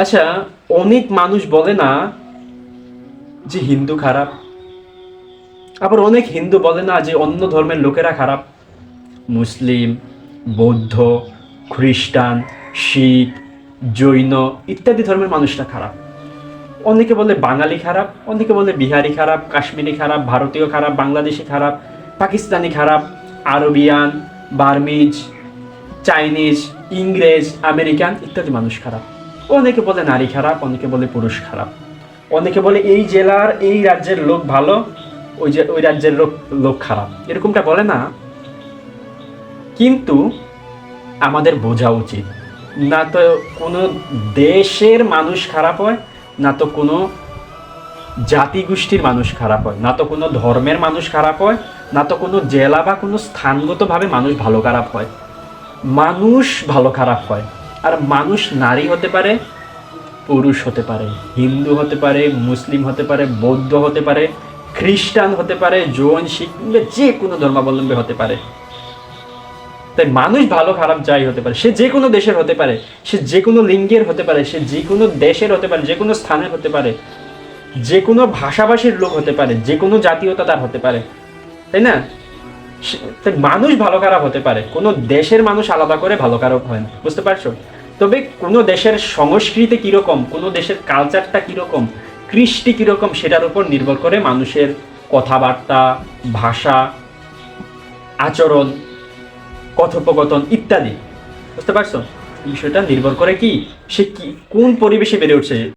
আচ্ছা অনেক মানুষ বলে না যে হিন্দু খারাপ? আবার অনেক হিন্দু বলে না যে অন্য ধর্মের লোকেরা খারাপ? মুসলিম, বৌদ্ধ, খ্রিস্টান, শিখ, জৈন ইত্যাদি ধর্মের মানুষরা খারাপ। অনেকে বলে বাঙালি খারাপ, অনেকে বলে বিহারি খারাপ, কাশ্মীরি খারাপ, ভারতীয় খারাপ, বাংলাদেশি খারাপ, পাকিস্তানি খারাপ, আরবিয়ান, বার্মিজ, চাইনিজ, ইংরেজ, আমেরিকান ইত্যাদি মানুষ খারাপ। অনেকে বলে নারী খারাপ, অনেকে বলে পুরুষ খারাপ। অনেকে বলে এই জেলার, এই রাজ্যের লোক ভালো, ওই যে, ওই রাজ্যের লোক লোক খারাপ। এরকমটা বলে না। কিন্তু আমাদের বোঝা উচিত। না তো কোনো দেশের মানুষ খারাপ হয়, না তো কোনো জাতিগোষ্ঠীর মানুষ খারাপ হয়, না তো কোনো ধর্মের মানুষ খারাপ হয়, না তো কোনো জেলা বা কোনো স্থানগতভাবে মানুষ ভালো খারাপ হয়। মানুষ ভালো খারাপ হয়। আর মানুষ নারী হতে পারে পুরুষ হতে পারে হিন্দু হতে পারে মুসলিম হতে পারে বৌদ্ধ হতে পারে খ্রিস্টান হতে পারে জৈন শিখ যে কোনো ধর্মাবলম্বী হতে পারে তাই মানুষ ভালো খারাপ যাই হতে পারে সে যে কোনো দেশের হতে পারে সে যে কোনো লিঙ্গের হতে পারে সে যে কোনো দেশের হতে পারে যে কোনো স্থানের হতে পারে যে কোনো ভাষাভাষীর লোক হতে পারে যে কোনো জাতীয়তা তার হতে পারে তাই না তাই মানুষ ভালো খারাপ হতে পারে কোনো দেশের মানুষ আলাদা করে ভালো খারাপ হয় না বুঝতে পারছ তবে কোনো দেশের সংস্কৃতি কীরকম, কোনো দেশের কালচারটা কীরকম, কৃষ্টি কীরকম, সেটার উপর নির্ভর করে মানুষের কথাবার্তা, ভাষা, আচরণ, কথোপকথন ইত্যাদি। বুঝতে পারছ? বিষয়টা নির্ভর করে কি, সে কি, কোন পরিবেশে বেড়ে উঠছে?